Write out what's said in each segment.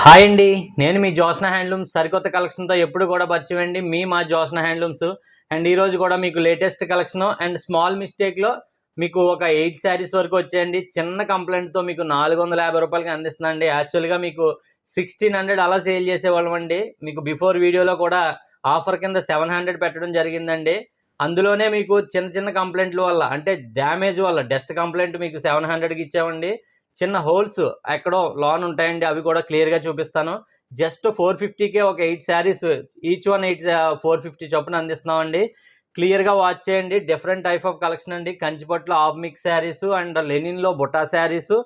Hi అండి. నేను మీ Josna handlooms సరికొత్త కలెక్షన్తో ఎప్పుడు కూడా పరిచయండి మీ మా జోస్న హ్యాండ్లూమ్స్. అండ్ ఈరోజు కూడా మీకు లేటెస్ట్ కలెక్షన్ అండ్ స్మాల్ మిస్టేక్లో మీకు ఒక ఎయిట్ శారీస్ వరకు వచ్చేయండి. చిన్న కంప్లైంట్తో మీకు నాలుగు వందల యాభై రూపాయలకి అందిస్తుందండి యాక్చువల్గా మీకు సిక్స్టీన్ హండ్రెడ్ అలా సేల్ చేసేవాళ్ళం అండి. మీకు బిఫోర్ వీడియోలో కూడా ఆఫర్ కింద సెవెన్ హండ్రెడ్ పెట్టడం జరిగిందండి. అందులోనే మీకు చిన్న చిన్న కంప్లైంట్ల వల్ల అంటే డ్యామేజ్ వల్ల డస్ట్ కంప్లైంట్ మీకు సెవెన్ హండ్రెడ్కి ఇచ్చామండి. చిన్న హోల్స్ ఎక్కడో లోన్ ఉంటాయండి అవి కూడా క్లియర్గా చూపిస్తాను. జస్ట్ ఫోర్ ఫిఫ్టీకే ఒక eight saris each one eight four fifty చొప్పున అందిస్తున్నామండి. క్లియర్గా వాచ్ చేయండి. డిఫరెంట్ టైప్ ఆఫ్ కలెక్షన్ అండి. కంచిపట్లో ఆఫ్ మిక్స్ శారీస్ అండ్ లెనిన్లో బుటా శారీస్.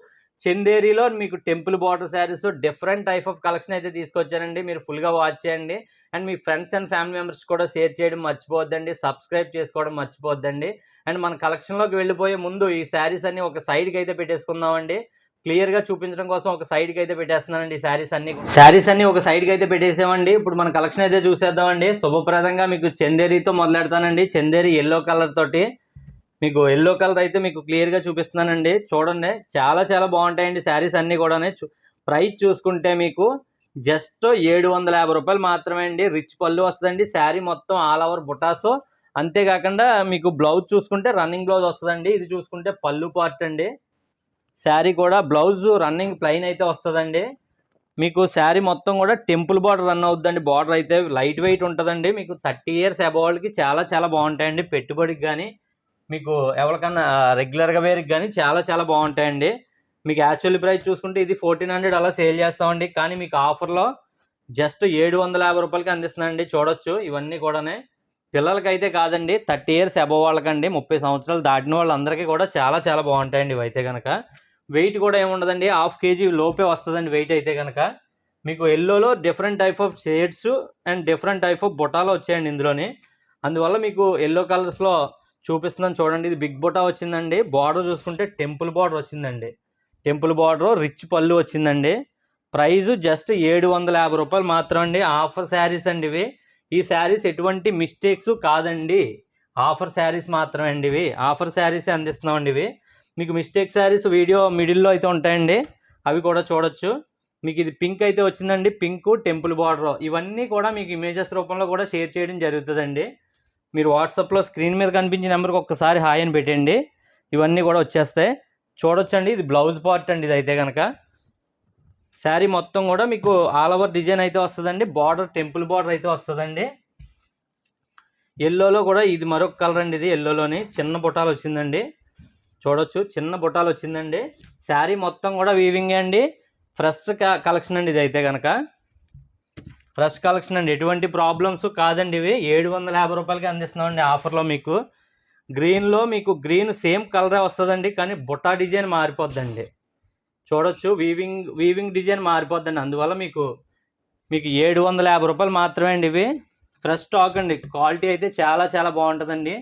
చందేరిలో మీకు temple border saris. Different type of collection అయితే తీసుకొచ్చానండి. మీరు ఫుల్గా వాచ్ చేయండి. అండ్ మీ ఫ్రెండ్స్ అండ్ ఫ్యామిలీ మెంబర్స్ కూడా షేర్ చేయడం మర్చిపోద్దండి సబ్స్క్రైబ్ చేసుకోవడం మర్చిపోద్దండి అండ్ మన కలెక్షన్లోకి వెళ్ళిపోయే ముందు ఈ శారీస్ అన్ని ఒక సైడ్కి అయితే పెట్టేసుకుందామండి. క్లియర్గా చూపించడం కోసం ఒక సైడ్కి అయితే పెట్టేస్తున్నానండి శారీస్ అన్ని. శారీస్ అన్ని ఒక సైడ్కి అయితే పెట్టేసామండి. ఇప్పుడు మన కలెక్షన్ అయితే చూసేద్దామండి. శుభప్రదంగా మీకు చందేరితో మొదలెడతానండి. చందేరి ఎల్లో కలర్ తోటి మీకు ఎల్లో కలర్ అయితే మీకు క్లియర్గా చూపిస్తున్నానండి. చూడండి చాలా చాలా బాగుంటాయండి శారీస్ అన్నీ కూడా ప్రైస్ చూసుకుంటే మీకు జస్ట్ ఏడు వందల యాభై రూపాయలు మాత్రమే అండి. రిచ్ పళ్ళు వస్తుందండి. శారీ మొత్తం ఆల్ ఓవర్ బుటాసు. అంతేకాకుండా మీకు బ్లౌజ్ చూసుకుంటే రన్నింగ్ బ్లౌజ్ వస్తుందండి. ఇది చూసుకుంటే పళ్ళు పార్ట్ అండి. శారీ కూడా బ్లౌజ్ రన్నింగ్ ప్లెయిన్ అయితే వస్తుందండి. మీకు శారీ మొత్తం కూడా టెంపుల్ బార్డర్ రన్ అవుతుందండి బార్డర్ అయితే లైట్ వెయిట్ ఉంటుందండి. మీకు థర్టీ ఇయర్స్ వాళ్ళకి చాలా చాలా బాగుంటాయండి. పెట్టుబడికి కానీ మీకు ఎవరికన్నా రెగ్యులర్గా వేరికి కానీ చాలా చాలా బాగుంటాయండి. మీకు యాక్చువల్ ప్రైస్ చూసుకుంటే ఇది ఫోర్టీన్ హండ్రెడ్ అలా సేల్ చేస్తామండి. కానీ మీకు ఆఫర్లో జస్ట్ ఏడు వందల యాభై రూపాయలకి అందిస్తుందండి. చూడొచ్చు. ఇవన్నీ కూడానే పిల్లలకైతే కాదండి. థర్టీ ఇయర్స్ అబవ్ వాళ్ళకండి. ముప్పై సంవత్సరాలు దాటిన వాళ్ళందరికీ కూడా చాలా చాలా బాగుంటాయండి. ఇవైతే కనుక వెయిట్ కూడా ఏముండదండి? హాఫ్ కేజీ లోపే వస్తుందండి వెయిట్ అయితే కనుక మీకు ఎల్లోలో different type of shades and different type of బుటాలు వచ్చాయండి ఇందులోని. అందువల్ల మీకు ఎల్లో కలర్స్లో చూపిస్తున్నాను చూడండి. ఇది బిగ్ బొటా వచ్చిందండి. బార్డర్ చూసుకుంటే టెంపుల్ బార్డర్ వచ్చిందండి. టెంపుల్ బార్డర్ రిచ్ పళ్ళు వచ్చిందండి. ప్రైజు జస్ట్ ఏడు వందల యాభై రూపాయలు మాత్రం అండి ఆఫర్ శారీస్ అండి ఇవి. ఈ శారీస్ ఎటువంటి మిస్టేక్స్ కాదండి. ఆఫర్ శారీస్ మాత్రమే అండి ఇవి. ఆఫర్ శారీసే అందిస్తున్నామండి ఇవి. మీకు మిస్టేక్ శారీస్ వీడియో మిడిల్లో అయితే ఉంటాయండి. అవి కూడా చూడొచ్చు. మీకు ఇది పింక్ అయితే వచ్చిందండి. పింక్ టెంపుల్ బార్డర్ ఇవన్నీ కూడా మీకు ఇమేజెస్ రూపంలో కూడా షేర్ చేయడం జరుగుతుందండి. మీరు వాట్సాప్లో స్క్రీన్ మీద కనిపించే నెంబర్కి ఒక్కసారి హాయ్ అని పెట్టండి. ఇవన్నీ కూడా వచ్చేస్తాయి. చూడొచ్చండి. ఇది బ్లౌజ్ పార్ట్ అండి ఇది అయితే కనుక శారీ మొత్తం కూడా మీకు ఆల్ ఓవర్ డిజైన్ అయితే వస్తుందండి. బార్డర్ టెంపుల్ బార్డర్ అయితే వస్తుందండి. ఎల్లోలో కూడా ఇది మరొక కలర్ అండి ఇది ఎల్లోలోని చిన్న బుటాలు వచ్చిందండి. చూడొచ్చు. చిన్న బుటాలు వచ్చిందండి. శారీ మొత్తం కూడా వీవింగ్ అండి. ఫ్రెష్ కలెక్షన్ అండి ఇది అయితే కనుక ఫ్రెష్ కలెక్షన్ అండి. ఎటువంటి ప్రాబ్లమ్స్ కాదండి ఇవి. ఏడు వందల యాభై రూపాయలకి అందిస్తున్నామండి ఆఫర్లో మీకు. గ్రీన్లో మీకు గ్రీన్ సేమ్ కలరే వస్తుందండి కానీ బుటా డిజైన్ మారిపోద్దండి. చూడొచ్చు. వీవింగ్ వీవింగ్ డిజైన్ మారిపోద్దండి. అందువల్ల మీకు మీకు ఏడు వందల యాభై రూపాయలు మాత్రమే అండి ఇవి. ఫ్రెష్ స్టాక్ అండి. క్వాలిటీ అయితే చాలా చాలా బాగుంటుందండి.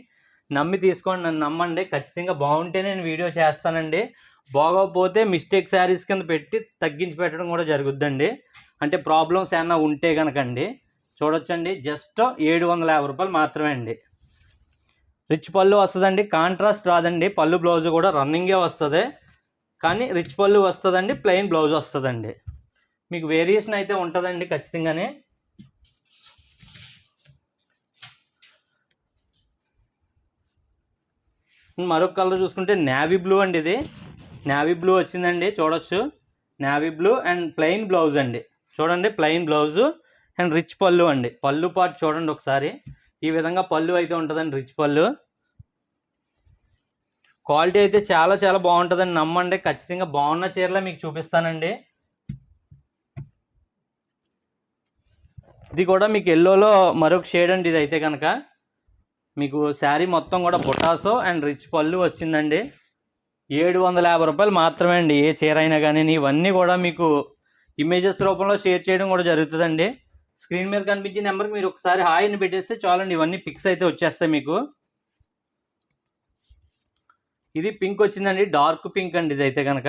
నమ్మి తీసుకోండి నన్ను నమ్మండి. ఖచ్చితంగా బాగుంటే నేను వీడియో చేస్తానండి. బాగోకపోతే మిస్టేక్ శారీస్ కింద పెట్టి తగ్గించి పెట్టడం కూడా జరుగుద్దండి. అంటే ప్రాబ్లమ్స్ ఏమన్నా ఉంటే కనుకండి చూడొచ్చండి. జస్ట్ ఏడు వందల యాభై రూపాయలు మాత్రమే అండి. రిచ్ పళ్ళు వస్తుందండి. కాంట్రాస్ట్ రాదండి. పళ్ళు బ్లౌజ్ కూడా రన్నింగే వస్తుంది. కానీ రిచ్ పళ్ళు వస్తుందండి. ప్లెయిన్ బ్లౌజ్ వస్తుందండి. మీకు వేరియేషన్ అయితే ఉంటుందండి ఖచ్చితంగానే. మరొక కలర్ చూసుకుంటే నావీ బ్లూ అండి ఇది. నావీ బ్లూ వచ్చిందండి చూడొచ్చు. Navy blue and plain blouse అండి. చూడండి ప్లెయిన్ బ్లౌజు అండ్ రిచ్ పళ్ళు అండి. పళ్ళు పాటు చూడండి ఒకసారి. ఈ విధంగా పళ్ళు అయితే ఉంటుందండి రిచ్ పళ్ళు. క్వాలిటీ అయితే చాలా చాలా బాగుంటుందండి. నమ్మండి ఖచ్చితంగా బాగున్న చీరలే మీకు చూపిస్తానండి. ఇది కూడా మీకు ఎల్లోలో మరొక షేడ్ అండి ఇది అయితే కనుక మీకు శారీ మొత్తం కూడా బుటాసో అండ్ రిచ్ పళ్ళు వచ్చిందండి. ఏడు వందల యాభై రూపాయలు మాత్రమే అండి ఏ చీర అయినా కానీ. ఇవన్నీ కూడా మీకు ఇమేజెస్ రూపంలో షేర్ చేయడం కూడా జరుగుతుందండి. స్క్రీన్ మీద కనిపించే నెంబర్కి మీరు ఒకసారి హాయ్ అని పెట్టేస్తే చాలండి ఇవన్నీ పిక్స్ అయితే వచ్చేస్తాయి మీకు. ఇది పింక్ వచ్చిందండి డార్క్ పింక్ అండి ఇది అయితే కనుక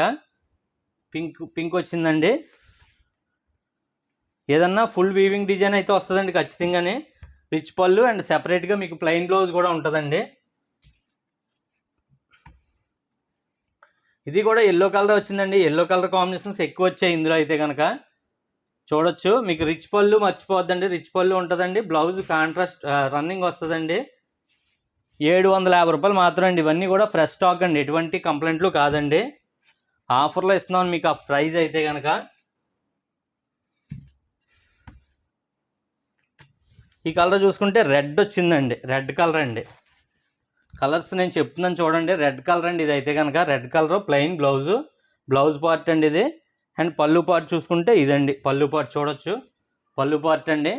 పింక్ పింక్ వచ్చిందండి. ఏదన్నా ఫుల్ వీవింగ్ డిజైన్ అయితే వస్తుందండి ఖచ్చితంగానే. రిచ్ పళ్ళు అండ్ సెపరేట్గా మీకు ప్లెయిన్ బ్లౌజ్ కూడా ఉంటుందండి. ఇది కూడా ఎల్లో కలర్ వచ్చిందండి. ఎల్లో కలర్ కాంబినేషన్స్ ఎక్కువ వచ్చాయి ఇందులో అయితే కనుక చూడొచ్చు. మీకు రిచ్ పళ్ళు మర్చిపోద్దండి రిచ్ పళ్ళు ఉంటుందండి. బ్లౌజ్ కాంట్రాస్ట్ రన్నింగ్ వస్తుందండి. ఏడు వందల యాభై రూపాయలు మాత్రం అండి ఇవన్నీ కూడా ఫ్రెష్ స్టాక్ అండి. ఎటువంటి కంప్లైంట్లు కాదండి. ఆఫర్లో ఇస్తున్నాం మీకు ఆ ప్రైస్ అయితే కనుక ఈ కలర్ చూసుకుంటే రెడ్ వచ్చిందండి. రెడ్ కలర్ అండి. కలర్స్ నేను చెప్తున్నాను చూడండి. రెడ్ కలర్ అండి ఇది అయితే కనుక red colour plain blouse blouse part అండి ఇది. అండ్ పళ్ళు పార్ట్ చూసుకుంటే ఇదండి. పళ్ళు పార్ట్ చూడొచ్చు. పళ్ళు పార్ట్ అండి.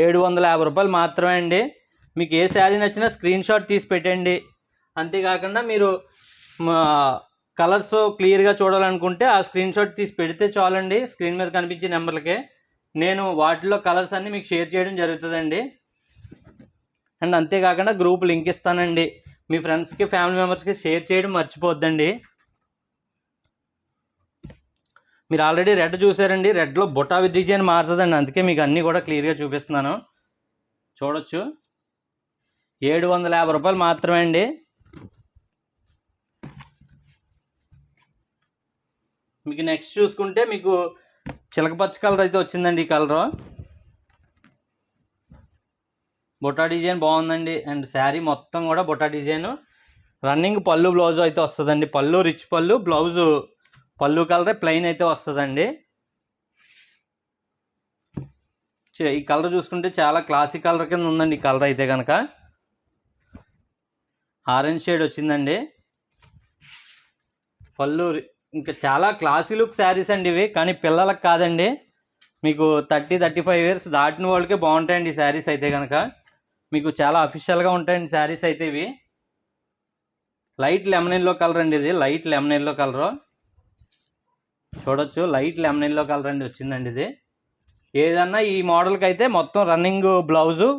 ఏడు వందల యాభై రూపాయలు మాత్రమే అండి. మీకు ఏ శారీ నచ్చినా స్క్రీన్ షాట్ తీసి పెట్టండి. అంతేకాకుండా మీరు కలర్స్ క్లియర్గా చూడాలనుకుంటే ఆ స్క్రీన్ షాట్ తీసి పెడితే చాలండి. స్క్రీన్ మీద కనిపించే నెంబర్లకే. నేను వాటిలో కలర్స్ అన్నీ మీకు షేర్ చేయడం జరుగుతుందండి. అండ్ అంతేకాకుండా గ్రూప్ లింక్ ఇస్తానండి. మీ ఫ్రెండ్స్కి ఫ్యామిలీ మెంబర్స్కి షేర్ చేయడం మర్చిపోద్దండి. మీరు ఆల్రెడీ రెడ్ చూసారండి. రెడ్లో బుటా డిజైన్ మారుతుందండి. అందుకే మీకు అన్నీ కూడా క్లియర్గా చూపిస్తున్నాను. చూడొచ్చు. ఏడు వందల యాభై రూపాయలు మాత్రమే అండి. మీకు నెక్స్ట్ చూసుకుంటే మీకు చిలకపచ్చ కలర్ అయితే వచ్చిందండి ఈ కలరు. బుటా డిజైన్ బాగుందండి. అండ్ శారీ మొత్తం కూడా buta design. Running pallu blouse అయితే వస్తుందండి. పళ్ళు రిచ్ పళ్ళు బ్లౌజు పళ్ళు కలరే ప్లెయిన్ అయితే వస్తుందండి. ఈ కలర్ చూసుకుంటే చాలా క్లాసిక్ కలర్ కింద ఉందండి ఈ కలర్ అయితే కనుక ఆరెంజ్ షేడ్ వచ్చిందండి. పళ్ళు రి- ఇంకా చాలా క్లాసీ లుక్ శారీస్ అండి ఇవి కానీ పిల్లలకు కాదండి. మీకు థర్టీ థర్టీ ఫైవ్ ఇయర్స్ దాటిన వాళ్ళకే బాగుంటాయండి ఈ శారీస్ అయితే కనుక మీకు చాలా అఫీషియల్గా ఉంటాయండి శారీస్ అయితే ఇవి. లైట్ లెమన్ ఎల్లో కలర్ అండి ఇది. లైట్ లెమన్ ఎల్లో కలరు చూడొచ్చు. లైట్ లెమన్ ఎల్లో కలర్ అండి వచ్చిందండి ఇది. ఏదన్నా ఈ మోడల్కి అయితే మొత్తం running blouse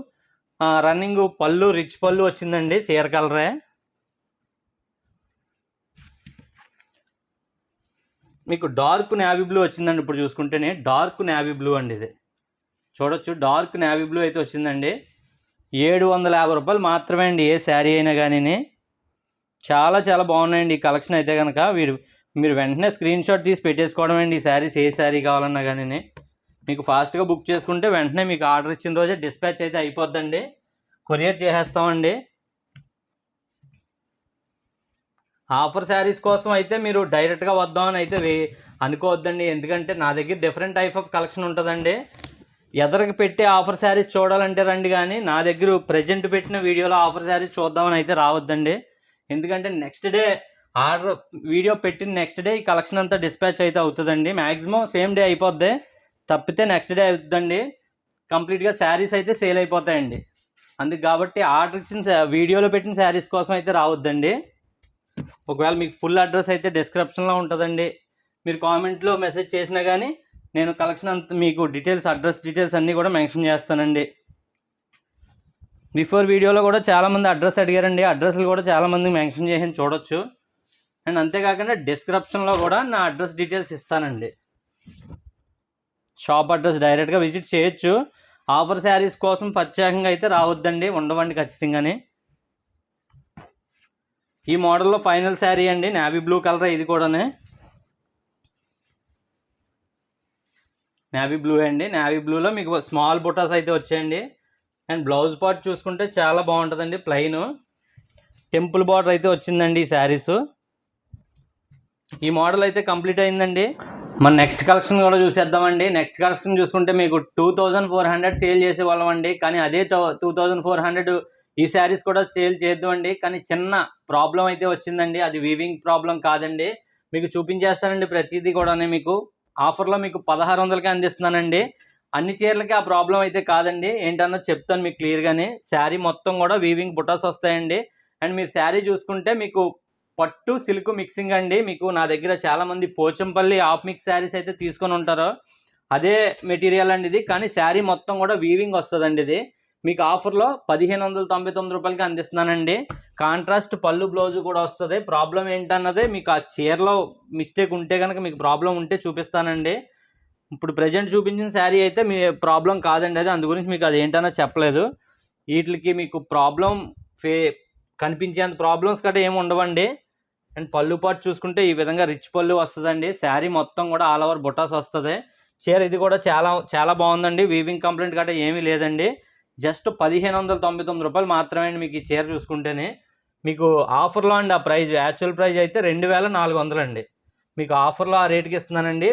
running pallu rich pallu వచ్చిందండి చీర కలరే మీకు డార్క్ నావీ బ్లూ వచ్చిందండి ఇప్పుడు చూసుకుంటేనే. డార్క్ నావీ బ్లూ అండి ఇది. చూడొచ్చు డార్క్ నావీ బ్లూ అయితే వచ్చిందండి. ఏడు వందల యాభై రూపాయలు మాత్రమే అండి ఏ శారీ అయినా కానీ చాలా చాలా బాగున్నాయండి ఈ కలెక్షన్ అయితే కనుక మీరు మీరు వెంటనే స్క్రీన్ షాట్ తీసి పెట్టేసుకోవడం అండి ఈ శారీస్ ఏ శారీ కావాలన్నా కానీ మీకు ఫాస్ట్గా బుక్ చేసుకుంటే వెంటనే మీకు ఆర్డర్ ఇచ్చిన రోజే డిస్పాచ్ అయితే అయిపోద్దండి. కొరియర్ చేసేస్తామండి. ఆఫర్ శారీస్ కోసం అయితే మీరు డైరెక్ట్గా వద్దామని అయితే అనుకోవద్దండి. ఎందుకంటే నా దగ్గర డిఫరెంట్ టైప్ ఆఫ్ కలెక్షన్ ఉంటుందండి. ఎదరికి పెట్టే ఆఫర్ శారీస్ చూడాలంటే రండి కానీ నా దగ్గర ప్రజెంట్ పెట్టిన వీడియోలో ఆఫర్ శారీస్ చూద్దామని అయితే రావద్దండి. ఎందుకంటే నెక్స్ట్ డే ఆర్డర్ వీడియో పెట్టిన నెక్స్ట్ డే ఈ కలెక్షన్ అంతా డిస్పాచ్ అయితే అవుతుందండి. మ్యాక్సిమం సేమ్ డే అయిపోద్ది. తప్పితే నెక్స్ట్ డే అవుతుందండి. కంప్లీట్గా శారీస్ అయితే సేల్ అయిపోతాయండి. అందుకు కాబట్టి ఆర్డర్ ఇచ్చిన వీడియోలో పెట్టిన శారీస్ కోసం అయితే రావద్దండి. ఒకవేళ మీకు ఫుల్ అడ్రస్ అయితే డిస్క్రిప్షన్లో ఉంటుందండి. మీరు కామెంట్లో మెసేజ్ చేసినా కానీ నేను కలెక్షన్ అంతా మీకు డీటెయిల్స్ అడ్రస్ డీటెయిల్స్ అన్నీ కూడా మెన్షన్ చేస్తానండి. బిఫోర్ వీడియోలో కూడా చాలామంది అడ్రస్ అడిగారండి. అడ్రస్లు కూడా చాలామంది మెన్షన్ చేసి చూడొచ్చు. అండ్ అంతేకాకుండా డిస్క్రిప్షన్లో కూడా నా అడ్రస్ డీటెయిల్స్ ఇస్తానండి. షాప్ అడ్రస్ డైరెక్ట్గా విజిట్ చేయొచ్చు. ఆఫర్ శారీస్ కోసం ప్రత్యేకంగా అయితే రావద్దండి. ఉండవండి ఖచ్చితంగానే. ఈ మోడల్లో ఫైనల్ శారీ అండి. నావీ బ్లూ కలర్ ఇది కూడానే. నావీ బ్లూ అండి. నావీ బ్లూలో మీకు స్మాల్ బుటాస్ అయితే వచ్చాయండి. అండ్ బ్లౌజ్ పార్ట్ చూసుకుంటే చాలా బాగుంటుందండి ప్లెయిన్. టెంపుల్ బార్డర్ అయితే వచ్చిందండి ఈ శారీస్. ఈ మోడల్ అయితే కంప్లీట్ అయిందండి. మన నెక్స్ట్ కలెక్షన్ కూడా చూసేద్దామండి. నెక్స్ట్ కలెక్షన్ చూసుకుంటే మీకు two thousand four hundred sale చేసే వాళ్ళం అండి. కానీ అదే టూ థౌజండ్ ఫోర్ హండ్రెడ్ ఈ శారీస్ కూడా సేల్ చేద్దామండి కానీ చిన్న ప్రాబ్లం అయితే వచ్చిందండి. అది వీవింగ్ ప్రాబ్లం కాదండి. మీకు చూపించేస్తానండి ప్రతిదీ కూడా మీకు. ఆఫర్లో మీకు పదహారు వందలకి అందిస్తున్నానండి. అన్ని చీరలకి ఆ ప్రాబ్లం అయితే కాదండి. ఏంటన్నా చెప్తాను మీకు క్లియర్గానే. శారీ మొత్తం కూడా వీవింగ్ బుటాస్ వస్తాయండి. అండ్ మీరు శారీ చూసుకుంటే మీకు పట్టు సిల్క్ మిక్సింగ్ అండి. మీకు నా దగ్గర చాలామంది పోచంపల్లి ఆఫ్ మిక్స్ శారీస్ అయితే తీసుకొని ఉంటారు. అదే మెటీరియల్ అండి ఇది. కానీ శారీ మొత్తం కూడా వీవింగ్ వస్తుందండి ఇది. మీకు ఆఫర్లో పదిహేను వందల తొంభై తొమ్మిది రూపాయలకి అందిస్తున్నానండి. కాంట్రాస్ట్ పళ్ళు బ్లౌజ్ కూడా వస్తుంది. ప్రాబ్లం ఏంటన్నదే మీకు ఆ చీరలో మిస్టేక్ ఉంటే కనుక మీకు ప్రాబ్లం ఉంటే చూపిస్తానండి. ఇప్పుడు ప్రజెంట్ చూపించిన శారీ అయితే మీ ప్రాబ్లం కాదండి అది. అందు గురించి మీకు అది ఏంటన్నా చెప్పలేదు. వీటికి మీకు ప్రాబ్లం ఫే కనిపించేంత ప్రాబ్లమ్స్ గట్రా ఏమి ఉండవండి. అండ్ పళ్ళు పాటు చూసుకుంటే ఈ విధంగా రిచ్ పళ్ళు వస్తుందండి. శారీ మొత్తం కూడా ఆల్ ఓవర్ బుటాస్ వస్తుంది. చీర ఇది కూడా చాలా చాలా బాగుందండి. వీవింగ్ కంప్లైంట్ గట్రా ఏమీ లేదండి. జస్ట్ పదిహేను వందల తొంభై తొమ్మిది రూపాయలు మాత్రమే మీకు ఈ చీర చూసుకుంటేనే. మీకు ఆఫర్లో అండి ఆ ప్రైజ్. యాక్చువల్ ప్రైజ్ అయితే రెండు వేల నాలుగు వందలండి. మీకు ఆఫర్లో ఆ రేట్కి ఇస్తున్నానండి.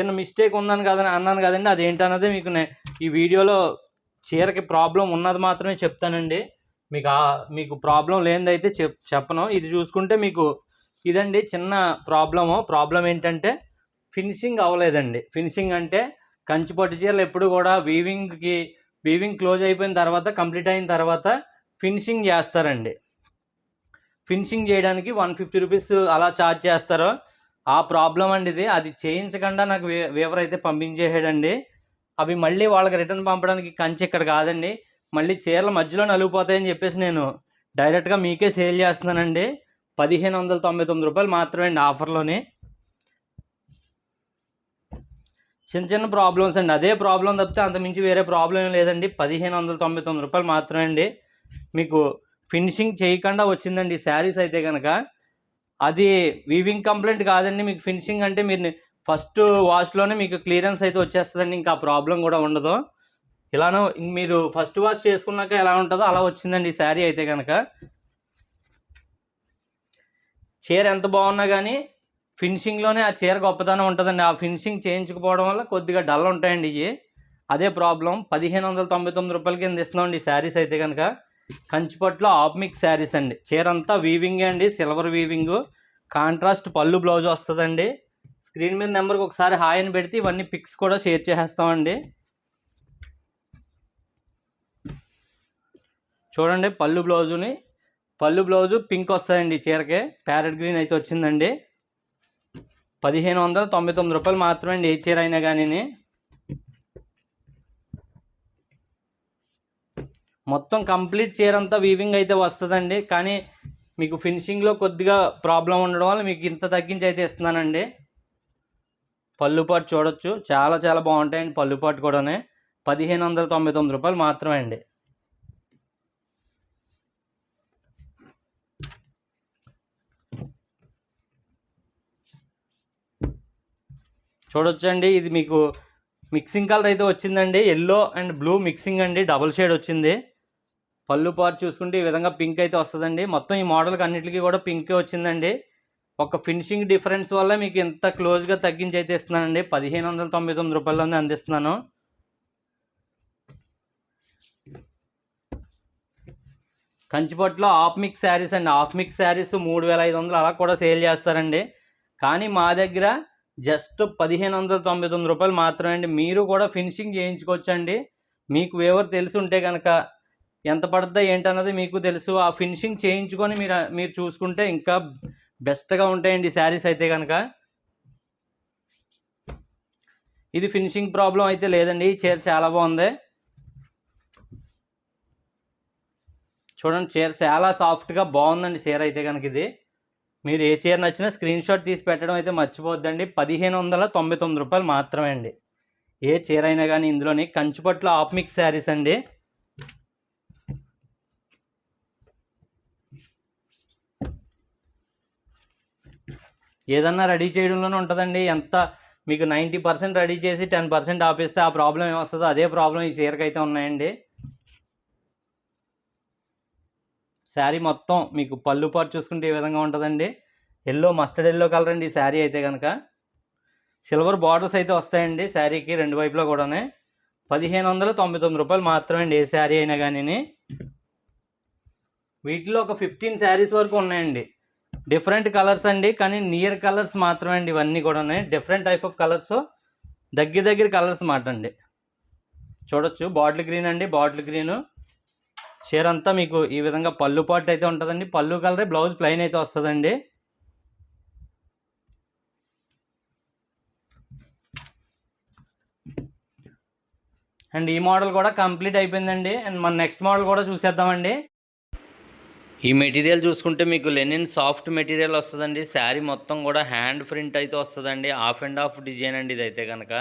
చిన్న మిస్టేక్ ఉందని కదని అన్నాను కదండి. అదేంటన్నది మీకు నే- ఈ వీడియోలో చీరకి ప్రాబ్లం ఉన్నది మాత్రమే చెప్తానండి. మీకు ఆ- మీకు ప్రాబ్లం లేనిదైతే చెప్ చెప్పను. ఇది చూసుకుంటే మీకు ఇదండి చిన్న ప్రాబ్లము. ప్రాబ్లం ఏంటంటే ఫినిషింగ్ అవ్వలేదండి. ఫినిషింగ్ అంటే కంచిపట్టు చీరలు ఎప్పుడు కూడా వీవింగ్కి వీవింగ్ క్లోజ్ అయిపోయిన తర్వాత కంప్లీట్ అయిన తర్వాత ఫినిషింగ్ చేస్తారండి. ఫినిషింగ్ చేయడానికి వన్ ఫిఫ్టీ రూపీస్ అలా ఛార్జ్ చేస్తారు ఆ ప్రాబ్లం అండి ఇది. అది చేయించకుండా నాకు వే- వేవర్ అయితే పంపించేసాడండి. అవి మళ్ళీ వాళ్ళకి రిటర్న్ పంపడానికి కంచి ఇక్కడ కాదండి. మళ్ళీ చీరల మధ్యలో నలిగిపోతాయని చెప్పేసి నేను డైరెక్ట్గా మీకే సేల్ చేస్తున్నానండి. పదిహేను వందల తొంభై తొమ్మిది రూపాయలు మాత్రమే అండి ఆఫర్లోని చిన్న చిన్న ప్రాబ్లమ్స్ అండి. అదే ప్రాబ్లం తప్పితే అంతమించి వేరే ప్రాబ్లం ఏం లేదండి. పదిహేను వందల తొంభై తొమ్మిది రూపాయలు మాత్రమే అండి. మీకు ఫినిషింగ్ చేయకుండా వచ్చిందండి శారీస్ అయితే కనుక అది వీవింగ్ కంప్లైంట్ కాదండి. మీకు ఫినిషింగ్ అంటే మీరు ఫస్ట్ వాష్లోనే మీకు క్లియరెన్స్ అయితే వచ్చేస్తుందండి. ఇంకా ఆ ప్రాబ్లం కూడా ఉండదు. ఇలానో మీరు ఫస్ట్ వాష్ చేసుకున్నాక ఎలా ఉంటుందో అలా వచ్చిందండి ఈ శారీ అయితే కనుక చీర ఎంత బాగున్నా కానీ ఫినిషింగ్లోనే ఆ చీర గొప్పతనం ఉంటుందండి. ఆ ఫినిషింగ్ చేయించకపోవడం వల్ల కొద్దిగా డల్ ఉంటాయండి ఇవి అదే ప్రాబ్లం. పదిహేను వందల తొంభై తొమ్మిది రూపాయలకి కింద ఇస్తున్నామండి ఈ శారీస్ అయితే కనుక కంచిపట్లో ఆప్మిక్ శారీస్ అండి. చీర అంతా వీవింగ్ అండి. Silver weaving contrast pallu blouse వస్తుందండి. స్క్రీన్ మీద నెంబర్కి ఒకసారి హాయ్ అని పెడితే ఇవన్నీ పిక్స్ కూడా షేర్ చేసేస్తామండి. చూడండి పళ్ళు బ్లౌజుని పళ్ళు బ్లౌజు పింక్ వస్తాయండి చీరకే చీరకి. ప్యారెట్ గ్రీన్ అయితే వచ్చిందండి. పదిహేను వందల తొంభై తొమ్మిది రూపాయలు మాత్రమే అండి ఏ చీర అయినా కానీ మొత్తం కంప్లీట్ చీర అంతా వీవింగ్ అయితే వస్తుందండి. కానీ మీకు ఫినిషింగ్లో కొద్దిగా ప్రాబ్లం ఉండడం వల్ల మీకు ఇంత తగ్గించి అయితే ఇస్తున్నానండి. పళ్ళుపాటు చూడొచ్చు. చాలా చాలా బాగుంటాయండి పళ్ళుపాటు కూడానే. పదిహేను వందల తొంభై తొమ్మిది రూపాయలు మాత్రమే అండి. చూడొచ్చండి. ఇది మీకు మిక్సింగ్ కలర్ అయితే వచ్చిందండి. ఎల్లో అండ్ బ్లూ మిక్సింగ్ అండి. డబుల్ షేడ్ వచ్చింది. పళ్ళు పార్ట్ చూసుకుంటే ఈ విధంగా పింక్ అయితే వస్తుందండి. మొత్తం ఈ మోడల్కి అన్నిటికీ కూడా పింకే వచ్చిందండి. ఒక ఫినిషింగ్ డిఫరెన్స్ వల్ల మీకు ఇంత క్లోజ్గా తగ్గించి అయితే ఇస్తున్నానండి. పదిహేను వందల తొంభై తొమ్మిది రూపాయలలోనే అందిస్తున్నాను. కంచిపట్లో ఆఫ్ మిక్స్ శారీస్ అండి. ఆఫ్ మిక్స్ శారీస్ మూడు వేల ఐదు వందలు అలా కూడా సేల్ చేస్తారండి. కానీ మా దగ్గర జస్ట్ పదిహేను వందల తొంభై తొమ్మిది రూపాయలు మాత్రమే అండి. మీరు కూడా ఫినిషింగ్ చేయించుకోవచ్చండి. మీకు వేవర్ తెలిసి ఉంటే కనుక ఎంత పడుతుందో ఏంటన్నది మీకు తెలుసు. ఆ ఫినిషింగ్ చేయించుకొని మీరు మీరు చూసుకుంటే ఇంకా బెస్ట్గా ఉంటాయండి శారీస్ అయితే కనుక ఇది ఫినిషింగ్ ప్రాబ్లం అయితే లేదండి. ఈ చీర చాలా బాగుంది. చూడండి చీర చాలా సాఫ్ట్గా బాగుందండి చీర అయితే కనుక ఇది. మీరు ఏ చీర నచ్చినా స్క్రీన్ షాట్ తీసి పెట్టడం అయితే మర్చిపోద్దండి పదిహేను వందల తొంభై తొమ్మిది రూపాయలు మాత్రమే అండి. ఏ చీర అయినా కానీ ఇందులోని కంచిపట్ల ఆప్మిక్ శారీస్ అండి. ఏదన్నా రెడీ చేయడంలోనే ఉంటుందండి. ఎంత మీకు నైంటీ పర్సెంట్ రెడీ చేసి టెన్ పర్సెంట్ ఆపేస్తే ఆ ప్రాబ్లం ఏమొస్తుందో అదే ప్రాబ్లం ఈ చీరకైతే ఉన్నాయండి. శారీ మొత్తం మీకు పళ్ళు పాటు చూసుకుంటే ఏ విధంగా ఉంటుందండి? ఎల్లో మస్టర్డ్ ఎల్లో కలర్ అండి ఈ శారీ అయితే కనుక సిల్వర్ బార్డర్స్ అయితే వస్తాయండి శారీకి రెండు వైపులో కూడానే. పదిహేను వందల తొంభై తొమ్మిది రూపాయలు మాత్రమే అండి ఏ శారీ అయినా కానీ వీటిలో ఒక ఫిఫ్టీన్ శారీస్ వరకు ఉన్నాయండి. డిఫరెంట్ కలర్స్ అండి కానీ నియర్ కలర్స్ మాత్రమే అండి ఇవన్నీ కూడా డిఫరెంట్ టైప్ ఆఫ్ కలర్స్ దగ్గర దగ్గర కలర్స్ మాట అండి చూడొచ్చు. బాటిల్ గ్రీన్ అండి బాటిల్ గ్రీన్ చీర అంతా మీకు ఈ విధంగా పళ్ళు పాటు అయితే ఉంటుందండి. పళ్ళు కలరే బ్లౌజ్ ప్లెయిన్ అయితే వస్తుందండి. అండ్ ఈ మోడల్ కూడా కంప్లీట్ అయిపోయిందండి. అండ్ మన నెక్స్ట్ మోడల్ కూడా చూసేద్దామండి. ఈ మెటీరియల్ చూసుకుంటే మీకు లెనిన్ సాఫ్ట్ మెటీరియల్ వస్తుందండి. శారీ మొత్తం కూడా హ్యాండ్ ప్రింట్ అయితే వస్తుందండి. ఆఫ్ అండ్ ఆఫ్ డిజైన్ అండి ఇదైతే కనుక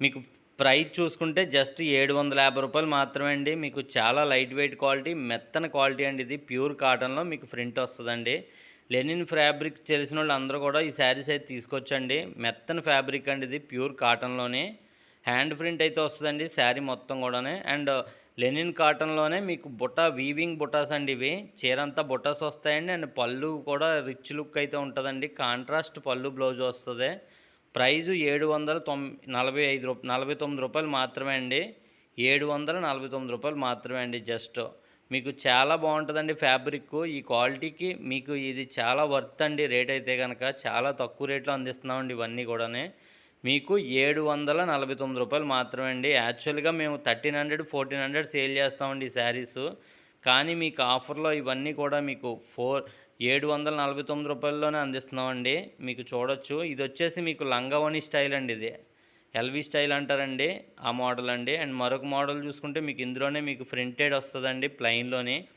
మీకు ప్రైస్ చూసుకుంటే జస్ట్ ఏడు వందల యాభై రూపాయలు మాత్రమే అండి. మీకు చాలా లైట్ వెయిట్ క్వాలిటీ మెత్తన క్వాలిటీ అండి ఇది. ప్యూర్ కాటన్లో మీకు ప్రింట్ వస్తుందండి. లెనిన్ ఫ్యాబ్రిక్ తెలిసిన వాళ్ళు అందరూ కూడా ఈ శారీస్ అయితే తీసుకొచ్చండి. మెత్తన ఫ్యాబ్రిక్ అండి ఇది ప్యూర్ కాటన్లోనే. హ్యాండ్ ప్రింట్ అయితే వస్తుందండి శారీ మొత్తం కూడానే. అండ్ లెనిన్ కాటన్లోనే మీకు బుటా వీవింగ్ బుటాస్ అండి ఇవి. చీర అంతా బుటాస్ వస్తాయండి. అండ్ పళ్ళు కూడా రిచ్ లుక్ అయితే ఉంటుందండి. కాంట్రాస్ట్ పళ్ళు బ్లౌజ్ వస్తుంది. ప్రైజు ఏడు వందల తొం నలభై ఐదు రూప నలభై తొమ్మిది రూపాయలు మాత్రమే అండి. ఏడు వందల నలభై తొమ్మిది రూపాయలు మాత్రమే అండి జస్ట్. మీకు చాలా బాగుంటుందండి ఫ్యాబ్రిక్. ఈ క్వాలిటీకి మీకు ఇది చాలా వర్త్ అండి. రేట్ అయితే కనుక చాలా తక్కువ రేట్లో అందిస్తున్నామండి ఇవన్నీ కూడానే. మీకు ఏడు వందల నలభై తొమ్మిది రూపాయలు మాత్రమే అండి. యాక్చువల్గా మేము thirteen hundred fourteen hundred sale చేస్తామండి ఈ శారీస్. కానీ మీకు ఆఫర్లో ఇవన్నీ కూడా మీకు ఫోర్ ఏడు వందల నలభై తొమ్మిది రూపాయల్లోనే అందిస్తున్నామండి. మీకు చూడొచ్చు. ఇది వచ్చేసి మీకు లంగావణి స్టైల్ అండి ఇది. ఎల్వి స్టైల్ అంటారండి. ఆ మోడల్ అండి. అండ్ మరొక మోడల్ చూసుకుంటే మీకు ఇందులోనే మీకు ప్రింటెడ్ వస్తుందండి ప్లెయిన్లోనే.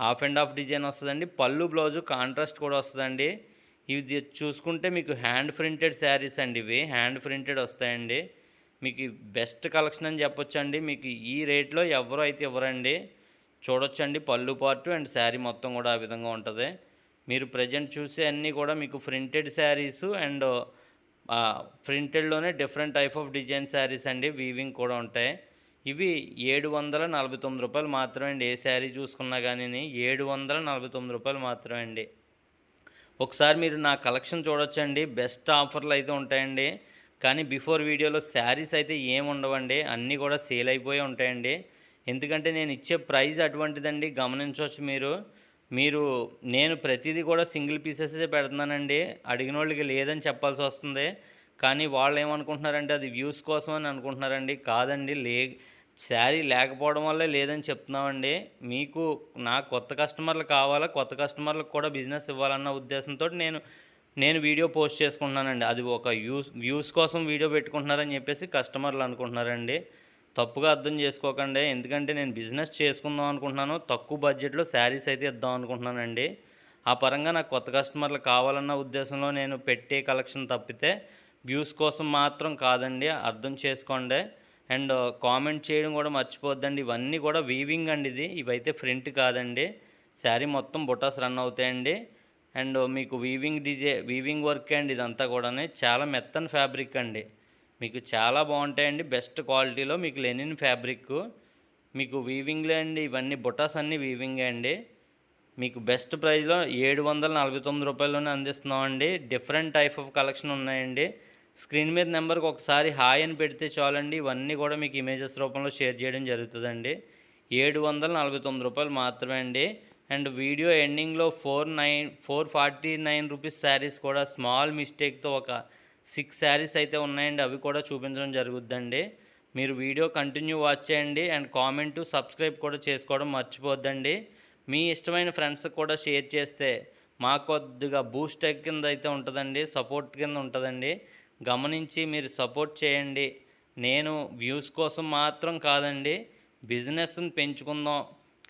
హాఫ్ అండ్ హాఫ్ డిజైన్ వస్తుందండి. పళ్ళు బ్లౌజు కాంట్రాస్ట్ కూడా వస్తుందండి. ఇది చూసుకుంటే మీకు హ్యాండ్ ప్రింటెడ్ శారీస్ అండి ఇవి. హ్యాండ్ ప్రింటెడ్ వస్తాయండి. మీకు బెస్ట్ కలెక్షన్ అని చెప్పొచ్చండి. మీకు ఈ రేట్లో ఎవరు అయితే ఇవ్వరండి చూడొచ్చండి. పళ్ళు పార్టు అండ్ శారీ మొత్తం కూడా ఆ విధంగా ఉంటుంది. మీరు ప్రజెంట్ చూసే అన్నీ కూడా మీకు printed saris and ప్రింటెడ్లోనే different type of design saris అండి వీవింగ్ కూడా ఉంటాయి. ఇవి ఏడు వందల నలభై తొమ్మిది రూపాయలు మాత్రమే అండి ఏ శారీ చూసుకున్నా కానీ ఏడు వందల నలభై తొమ్మిది రూపాయలు మాత్రమే అండి. ఒకసారి మీరు నా కలెక్షన్ చూడొచ్చండి బెస్ట్ ఆఫర్లు అయితే ఉంటాయండి. కానీ బిఫోర్ వీడియోలో శారీస్ అయితే ఏమి ఉండవండి అన్నీ కూడా సేల్ అయిపోయి ఉంటాయండి. ఎందుకంటే నేను ఇచ్చే ప్రైస్ అటువంటిదండి గమనించవచ్చు మీరు. మీరు నేను ప్రతిదీ కూడా సింగిల్ పీసెసే పెడుతున్నానండి. అడిగిన వాళ్ళకి లేదని చెప్పాల్సి వస్తుంది. కానీ వాళ్ళు ఏమనుకుంటున్నారంటే అది వ్యూస్ కోసం అని అనుకుంటున్నారండి. కాదండి లే శారీ లేకపోవడం వల్లే లేదని చెప్తున్నామండి. మీకు నా కొత్త కస్టమర్లు కావాలా కొత్త కస్టమర్లకు కూడా బిజినెస్ ఇవ్వాలన్న ఉద్దేశంతో నేను నేను వీడియో పోస్ట్ చేసుకుంటున్నానండి. అది ఒక వ్యూస్ వ్యూస్ కోసం వీడియో పెట్టుకుంటున్నారని చెప్పేసి కస్టమర్లు అనుకుంటున్నారండి. తప్పుగా అర్థం చేసుకోకండి. ఎందుకంటే నేను బిజినెస్ చేసుకుందాం అనుకుంటున్నాను. తక్కువ బడ్జెట్లో శారీస్ అయితే ఇద్దాం అనుకుంటున్నానండి. ఆ పరంగా నాకు కొత్త కస్టమర్లు కావాలన్న ఉద్దేశంలో నేను పెట్టే కలెక్షన్ తప్పితే వ్యూస్ కోసం మాత్రం కాదండి. అర్థం చేసుకోండి. అండ్ కామెంట్ చేయడం కూడా మర్చిపోద్దండి ఇవన్నీ కూడా వీవింగ్ అండి ఇది. ఇవైతే ఫ్రంట్ కాదండి. శారీ మొత్తం బుటాస్ రన్ అవుతాయండి. అండ్ మీకు వీవింగ్ డిజే వీవింగ్ వర్క్ అండి ఇదంతా కూడా చాలా మెత్తని ఫ్యాబ్రిక్ అండి. మీకు చాలా బాగుంటాయండి. బెస్ట్ క్వాలిటీలో మీకు లెనిన్ ఫ్యాబ్రిక్ మీకు వీవింగ్లే అండి ఇవన్నీ బుటాస్ అన్నీ వీవింగే అండి. మీకు బెస్ట్ ప్రైస్లో ఏడు వందల నలభై తొమ్మిది రూపాయల్లోనే అందిస్తున్నామండి. డిఫరెంట్ టైప్ ఆఫ్ కలెక్షన్ ఉన్నాయండి. స్క్రీన్ మీద నెంబర్కి ఒకసారి హాయ్ అని పెడితే చాలండి. ఇవన్నీ కూడా మీకు ఇమేజెస్ రూపంలో షేర్ చేయడం జరుగుతుందండి. ఏడు వందల నలభై తొమ్మిది రూపాయలు మాత్రమే అండి. అండ్ వీడియో ఎండింగ్లో four nine four forty nine rupees saris కూడా స్మాల్ మిస్టేక్తో ఒక సిక్స్ శారీస్ అయితే ఉన్నాయండి. అవి కూడా చూపించడం జరుగుద్దండి. మీరు వీడియో కంటిన్యూ వాచ్ చేయండి. అండ్ కామెంట్ సబ్స్క్రైబ్ కూడా చేసుకోవడం మర్చిపోద్దండి. మీ ఇష్టమైన ఫ్రెండ్స్కి కూడా షేర్ చేస్తే మాకు కొద్దిగా బూస్ట్ కింద అయితే ఉంటుందండి. సపోర్ట్ కింద ఉంటుందండి. గమనించి మీరు సపోర్ట్ చేయండి. నేను వ్యూస్ కోసం మాత్రం కాదండి. బిజినెస్ని పెంచుకుందాం.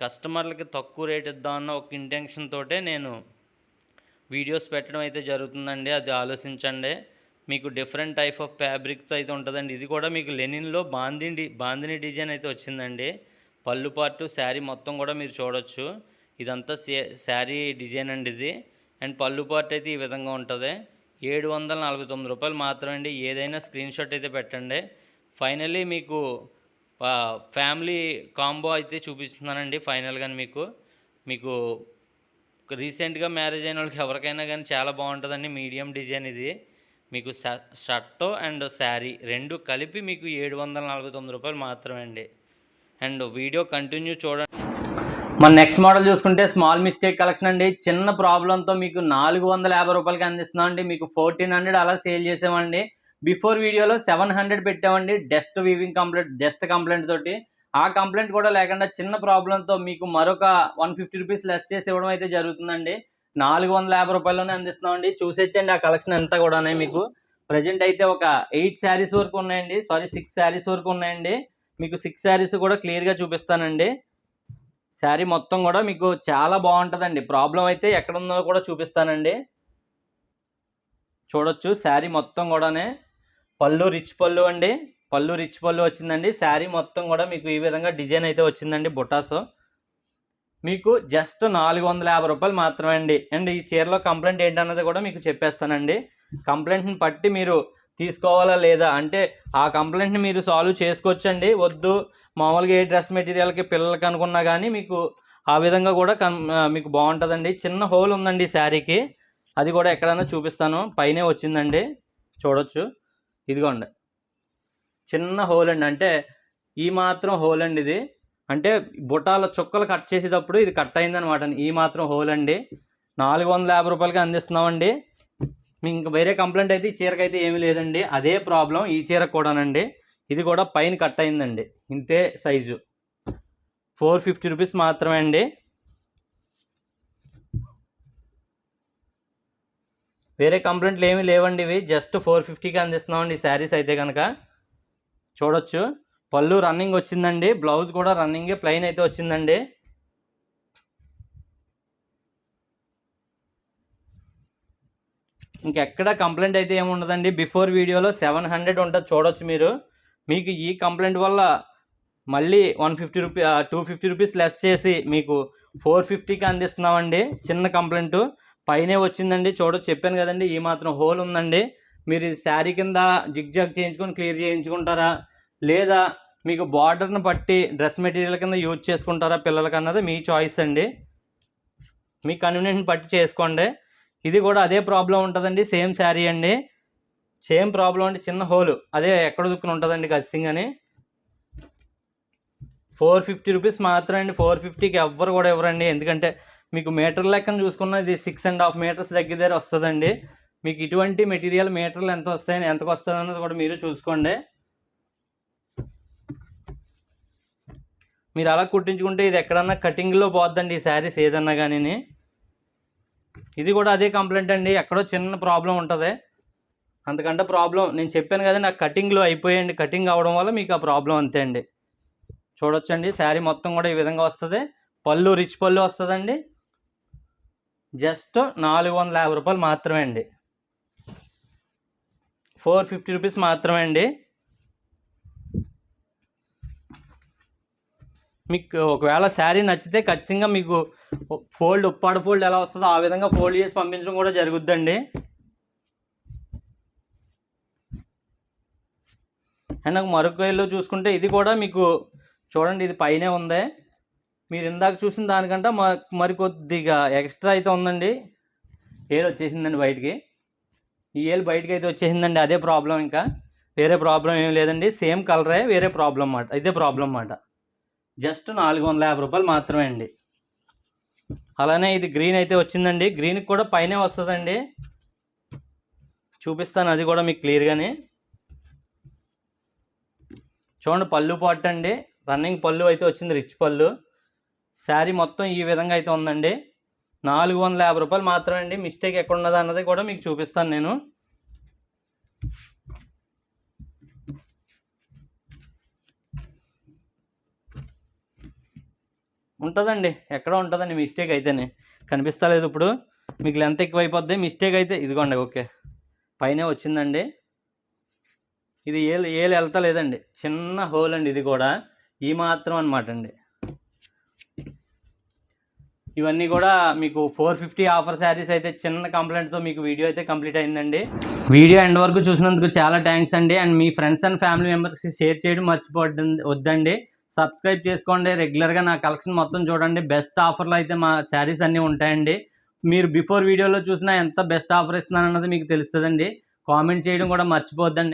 కస్టమర్లకి తక్కువ రేట్ ఇద్దామన్న ఒక ఇంటెన్షన్ తోటే నేను వీడియోస్ పెట్టడం అయితే జరుగుతుందండి. అది ఆలోచించండి. మీకు డిఫరెంట్ టైప్ ఆఫ్ ఫ్యాబ్రిక్తో అయితే ఉంటుందండి. ఇది కూడా మీకు లెనిన్లో బాందిని బాందిని డిజైన్ అయితే వచ్చిందండి. పళ్ళు పార్టు శారీ మొత్తం కూడా మీరు చూడొచ్చు. ఇదంతా శారీ డిజైన్ అండి ఇది. అండ్ పళ్ళు పార్ట్ అయితే ఈ విధంగా ఉంటుంది. ఏడు వందల నలభై తొమ్మిది రూపాయలు మాత్రమే అండి ఏదైనా స్క్రీన్ షాట్ అయితే పెట్టండి. ఫైనల్లీ మీకు ఫ్యామిలీ కాంబో అయితే చూపిస్తున్నానండి ఫైనల్గా మీకు. మీకు రీసెంట్గా మ్యారేజ్ అయిన వాళ్ళకి ఎవరికైనా కానీ చాలా బాగుంటుందండి. మీడియం డిజైన్ ఇది. మీకు షర్టు అండ్ శారీ రెండు కలిపి మీకు ఏడు వందల నలభై తొమ్మిది రూపాయలు మాత్రమే అండి. అండ్ వీడియో కంటిన్యూ చూడండి. మన నెక్స్ట్ మోడల్ చూసుకుంటే స్మాల్ మిస్టేక్ కలెక్షన్ అండి. చిన్న ప్రాబ్లంతో మీకు నాలుగు వందల యాభై రూపాయలకి అందిస్తున్నాం అండి. మీకు ఫోర్టీన్ హండ్రెడ్ అలా సేల్ చేసామండి. బిఫోర్ వీడియోలో సెవెన్ హండ్రెడ్ పెట్టామండి. Dust weaving complaint dust complaint తోటి. ఆ కంప్లైంట్ కూడా లేకుండా చిన్న ప్రాబ్లంతో మీకు మరొక వన్ ఫిఫ్టీ రూపీస్ లెస్ చేసి ఇవ్వడం అయితే జరుగుతుందండి. నాలుగు వందల యాభై రూపాయల్లోనే అందిస్తున్నామండి. చూసేచ్చండి ఆ కలెక్షన్ అంతా కూడా మీకు. ప్రజెంట్ అయితే ఒక ఎయిట్ శారీస్ వరకు ఉన్నాయండి. సారీ సిక్స్ శారీస్ వరకు ఉన్నాయండి. మీకు సిక్స్ శారీస్ కూడా క్లియర్గా చూపిస్తానండి. శారీ మొత్తం కూడా మీకు చాలా బాగుంటుందండి. ప్రాబ్లం అయితే ఎక్కడ ఉందో కూడా చూపిస్తానండి. చూడొచ్చు. శారీ మొత్తం కూడానే పళ్ళు రిచ్ పళ్ళు అండి. పళ్ళు రిచ్ పళ్ళు వచ్చిందండి. శారీ మొత్తం కూడా మీకు ఈ విధంగా డిజైన్ అయితే వచ్చిందండి బుటాస్. మీకు జస్ట్ నాలుగు వందల యాభై రూపాయలు మాత్రమే అండి అండ్ ఈ చీరలో కంప్లైంట్ ఏంటన్నది కూడా మీకు చెప్పేస్తానండి. కంప్లైంట్ని పట్టి మీరు తీసుకోవాలా లేదా? అంటే ఆ కంప్లైంట్ని మీరు సాల్వ్ చేసుకోవచ్చండి. వద్దు. మామూలుగా ఏ డ్రెస్ మెటీరియల్కి పిల్లలకి అనుకున్నా కానీ మీకు ఆ విధంగా కూడా కన్ మీకు బాగుంటుందండి. చిన్న హోల్ ఉందండి శారీకి. అది కూడా ఎక్కడైనా చూపిస్తాను. పైనే వచ్చిందండి. చూడొచ్చు. ఇదిగోండి. చిన్న హోల్ అండి. అంటే ఈ మాత్రం హోల్ అండి ఇది. అంటే బుటాల చుక్కలు కట్ చేసేటప్పుడు ఇది కట్ అయిందనమాట ఈ మాత్రం హోల్ అండి. నాలుగు వందల యాభై రూపాయలకి అందిస్తున్నామండి. మీ ఇంకా వేరే కంప్లైంట్ అయితే ఈ చీరకైతే ఏమీ లేదండి. అదే ప్రాబ్లం ఈ చీరకు కూడానండి. ఇది కూడా పైన కట్ అయిందండి. ఇంతే సైజు. ఫోర్ ఫిఫ్టీ రూపీస్ మాత్రమే అండి. వేరే కంప్లైంట్లు ఏమీ లేవండి ఇవి. జస్ట్ ఫోర్ ఫిఫ్టీకి అందిస్తున్నామండి ఈ శారీస్ అయితే కనుక చూడొచ్చు. పళ్ళు రన్నింగ్ వచ్చిందండి బ్లౌజ్ కూడా రన్నింగే ప్లెయిన్ అయితే వచ్చిందండి. ఇంకెక్కడ కంప్లైంట్ అయితే ఏముండదండి బిఫోర్ వీడియోలో సెవెన్ హండ్రెడ్ ఉంటుంది చూడొచ్చు మీరు. మీకు ఈ కంప్లైంట్ వల్ల మళ్ళీ one fifty rupee two fifty rupees less చేసి మీకు ఫోర్ ఫిఫ్టీకి అందిస్తున్నామండి చిన్న కంప్లైంట్. పైనే వచ్చిందండి చూడొచ్చు చెప్పాను కదండి ఈ మాత్రం హోల్ ఉందండి. మీరు శారీ కింద జిగ్జాగ్ చేయించుకొని క్లియర్ చేయించుకుంటారా? లేదా మీకు బార్డర్ని బట్టి డ్రెస్ మెటీరియల్ కింద యూజ్ చేసుకుంటారా పిల్లలకి అన్నది మీ చాయిస్ అండి. మీ కన్వీనియంట్ని బట్టి చేసుకోండి. ఇది కూడా అదే ప్రాబ్లం ఉంటుందండి సేమ్ శారీ అండి. సేమ్ ప్రాబ్లం అంటే చిన్న హోల్ అదే ఎక్కడ దుక్కుని ఉంటుందండి ఖచ్చితంగా అని. ఫోర్ ఫిఫ్టీ రూపీస్ మాత్రం అండి ఫోర్ ఫిఫ్టీకి ఎవ్వరు కూడా ఇవ్వరండి. ఎందుకంటే మీకు మీటర్ లెక్కన చూసుకున్న ఇది సిక్స్ అండ్ హాఫ్ మీటర్స్ దగ్గర దగ్గర వస్తుందండి. మీకు ఇటువంటి మెటీరియల్ మీటర్లు ఎంత వస్తాయని ఎంతకు వస్తుంది అన్నది కూడా మీరు చూసుకోండి. మీరు అలా కుట్టించుకుంటే ఇది ఎక్కడన్నా కటింగ్లో పోద్దండి ఈ శారీస్ ఏదన్నా కానీ ఇది కూడా అదే కంప్లైంట్ అండి. ఎక్కడో చిన్న ప్రాబ్లం ఉంటుంది. అంతకంటే ప్రాబ్లం నేను చెప్పాను కదా నాకు కటింగ్లో అయిపోయండి కటింగ్ అవడం వల్ల మీకు ఆ ప్రాబ్లం అంతే అండి. చూడొచ్చండి శారీ మొత్తం కూడా ఈ విధంగా వస్తుంది. పళ్ళు రిచ్ పళ్ళు వస్తుందండి. జస్ట్ నాలుగు వందల యాభై రూపాయలు మాత్రమే అండి. ఫోర్ ఫిఫ్టీ రూపీస్ మాత్రమే అండి. మీకు ఒకవేళ శారీ నచ్చితే ఖచ్చితంగా మీకు ఫోల్డ్ ఉప్పాడు ఫోల్డ్ ఎలా వస్తుందో ఆ విధంగా ఫోల్డ్ చేసి పంపించడం కూడా జరుగుద్దండి. అండ్ నాకు మరొక వేలో చూసుకుంటే ఇది కూడా మీకు చూడండి ఇది పైనే ఉంది. మీరు ఇందాక చూసిన దానికంటే మ- మరి కొద్దిగా ఎక్స్ట్రా అయితే ఉందండి. ఏలు వచ్చేసిందండి బయటికి. ఈ ఏలు బయటికి అయితే వచ్చేసిందండి అదే ప్రాబ్లం ఇంకా. వేరే ప్రాబ్లం ఏం లేదండి సేమ్ కలరే వేరే ప్రాబ్లం అన్నమాట ఇదే ప్రాబ్లం అన్నమాట. జస్ట్ నాలుగు వందల యాభై రూపాయలు మాత్రమే అండి. అలానే ఇది గ్రీన్ అయితే వచ్చిందండి. గ్రీన్కి కూడా పైనే వస్తుందండి. చూపిస్తాను అది కూడా మీకు క్లియర్గానే చూడండి పళ్ళు పాట్ అండి. రన్నింగ్ పళ్ళు అయితే వచ్చింది రిచ్ పళ్ళు. శారీ మొత్తం ఈ విధంగా అయితే ఉందండి. నాలుగు వందల యాభై రూపాయలు మాత్రమే అండి. మిస్టేక్ ఎక్కడ ఉన్నది అన్నది కూడా మీకు చూపిస్తాను నేను. ఉంటుందండి. ఎక్కడో ఉంటుందండి మిస్టేక్ అయితేనే. కనిపిస్తలేదు ఇప్పుడు. మీకు లెంత్ ఎక్కువ అయిపోద్ది మిస్టేక్ అయితే ఇదిగోండి ఓకే. పైనే వచ్చిందండి. ఇది ఏలు ఏలు వెళ్తలేదండి చిన్న హోల్ అండి ఇది కూడా. ఈ మాత్రం అనమాట అండి. ఇవన్నీ కూడా మీకు ఫోర్ ఫిఫ్టీ ఆఫర్ శారీస్ అయితే చిన్న కంప్లైంట్తో మీకు వీడియో అయితే కంప్లీట్ అయిందండి. వీడియో ఎండ్ వరకు చూసినందుకు చాలా థ్యాంక్స్ అండి. అండ్ మీ ఫ్రెండ్స్ అండ్ ఫ్యామిలీ మెంబర్స్కి షేర్ చేయడం మర్చిపోద్దండి వద్దండి. సబ్స్క్రైబ్ చేసుకోండి. రెగ్యులర్గా నా కలెక్షన్ మొత్తం చూడండి. బెస్ట్ ఆఫర్లు అయితే మా శారీస్ అన్నీ ఉంటాయండి. మీరు బిఫోర్ వీడియోలో చూసినా ఎంత బెస్ట్ ఆఫర్ ఇస్తున్నాను అన్నది మీకు తెలుస్తుందండి. కామెంట్ చేయడం కూడా మర్చిపోద్దండి